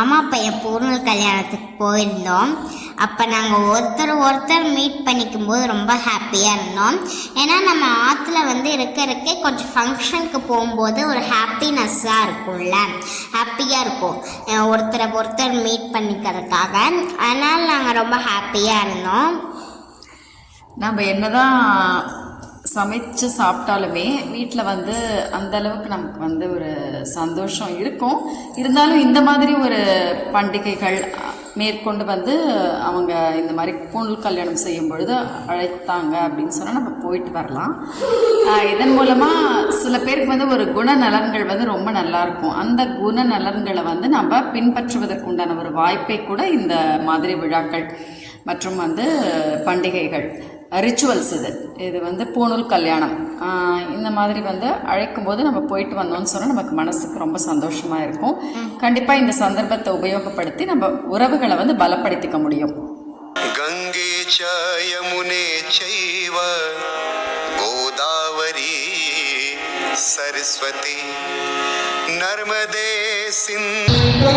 மாமா பையன் பூர்ணல் கல்யாணத்துக்கு போயிருந்தோம். அப்போ நாங்கள் ஒருத்தர் ஒருத்தர் மீட் பண்ணிக்கும் போது ரொம்ப ஹாப்பியாக இருந்தோம். ஏன்னா நம்ம ஆற்றுல வந்து இருக்க இருக்க கொஞ்சம் ஃபங்க்ஷனுக்கு போகும்போது ஒரு ஹாப்பினஸ்ஸாக இருக்கும்ல. ஹாப்பியாக இருக்கும். ஒருத்தரை ஒருத்தர் மீட் பண்ணிக்கிறதுக்காக. அதனால் நாங்கள் ரொம்ப ஹாப்பியாக இருந்தோம். நம்ம என்னதான் சமைச்சு சாப்பிட்டாலுமே வீட்டில் வந்து அந்த அளவுக்கு நமக்கு வந்து ஒரு சந்தோஷம் இருக்கும். இருந்தாலும் இந்த மாதிரி ஒரு பண்டிகைகள் மேற்கொண்டு வந்து அவங்க இந்த மாதிரி பொண்ணு கல்யாணம் செய்யும் பொழுது அழைத்தாங்க அப்படின்னு சொன்னால் நம்ம போயிட்டு வரலாம். இதன் மூலமாக சில பேருக்கு வந்து ஒரு குணநலன்கள் வந்து ரொம்ப நல்லா இருக்கும். அந்த குணநலன்களை வந்து நம்ம பின்பற்றுவதற்குண்டான ஒரு வாய்ப்பை கூட இந்த மாதிரி விழாக்கள் மற்றும் வந்து பண்டிகைகள் ரிச்சுவல்ஸ் இது. இது வந்து பூணூல் கல்யாணம். இந்த மாதிரி வந்து அழைக்கும் போது நம்ம போயிட்டு வந்தோம்னு சொன்னால் நமக்கு மனசுக்கு ரொம்ப சந்தோஷமாக இருக்கும். கண்டிப்பாக இந்த சந்தர்ப்பத்தை உபயோகப்படுத்தி நம்ம உறவுகளை வந்து பலப்படுத்திக்க முடியும். கங்கே சயமுனே செய்வ கோதாவரி சரஸ்வதி நர்மதே சிந்து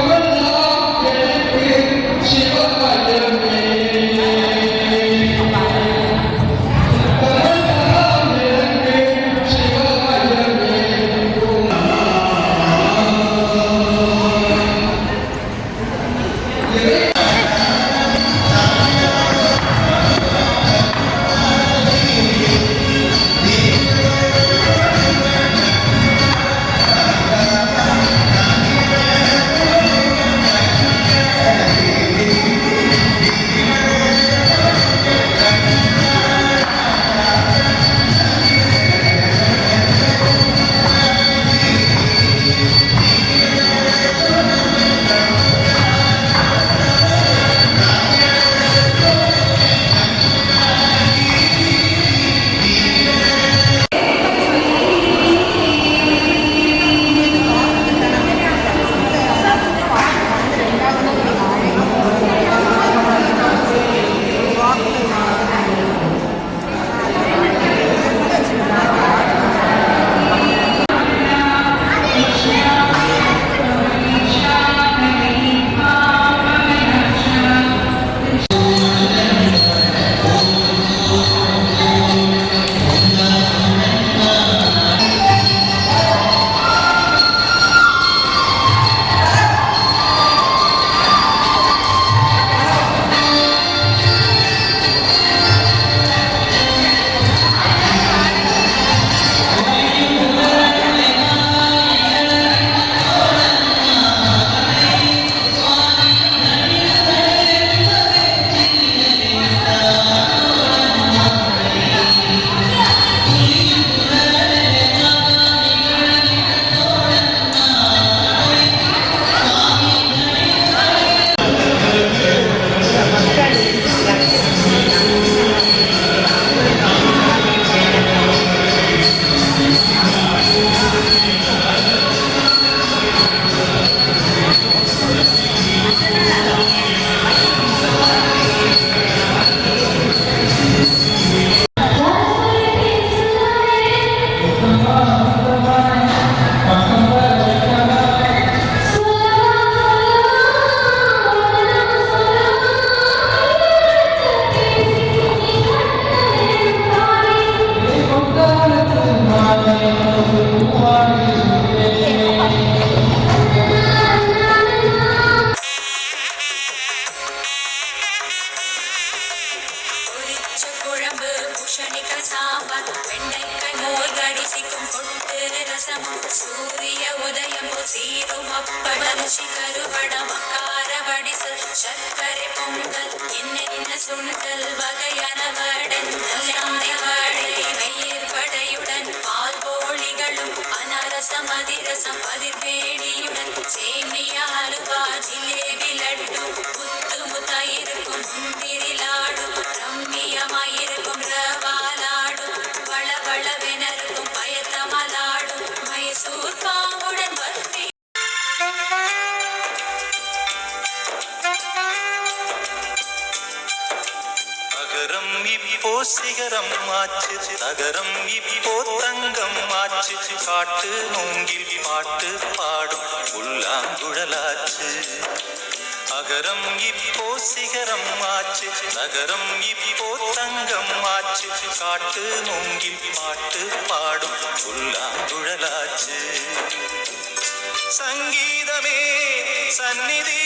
சூரிய உதயம் போல் சீரும் அப்படம் சிகருவடம் சர்க்கரை பொங்கல் என்னென்ன சுண்டல் வகையான வடை சாந்தை பால் போளிகளும் அனரசம் அதிரசம் பதிர்வேணியுடன் சேமிய அலுவா ஜிலேபி லட்டு முத்து முத்தாயிருக்கும் முந்திரிலாடு ரம்மியமாயிருக்கும் இப்போ சிகரம் ஆச்சு தகரம் இப்போ தங்கம் ஆச்சு காட்டு மூங்கில் பாட்டு பாடும் புல்லாங்குழலாச்சு அகரம் இப்போ சிகரம் ஆச்சு நகரம் இப்போ தங்கம் ஆச்சு காட்டு மூங்கில் பாட்டு பாடும் புல்லாங்குழலாச்சு சங்கீதமே சந்நிதி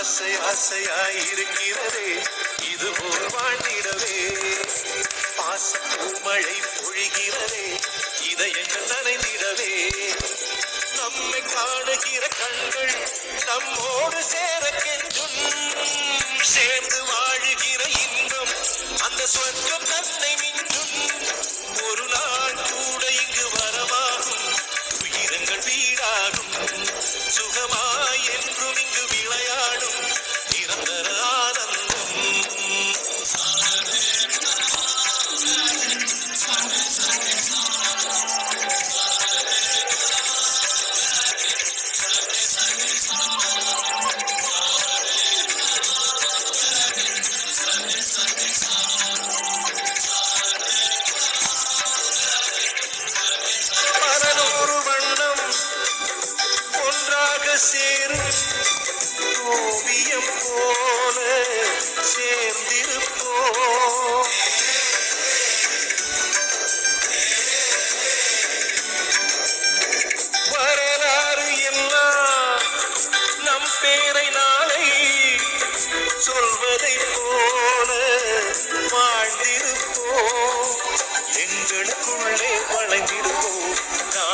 ஆசை ஆசையாய் இருக்கிறதே. இது போல் வாழ்ந்திடவே. பாச பூமழை பொழிகிறதே. இதயங்கள் நனைந்திடவே. நம்மை காணுகிற கண்கள் நம்மோடு சேர கெஞ்சும். சேர்ந்து வாழுகிற இன்பம் அந்த சொர்க்கம் தன்னை மிஞ்சும்.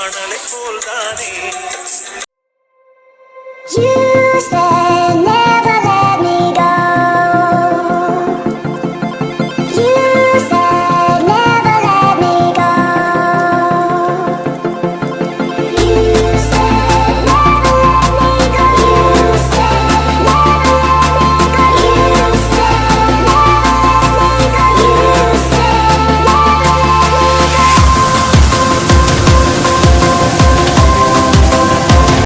காணலை போல்தானே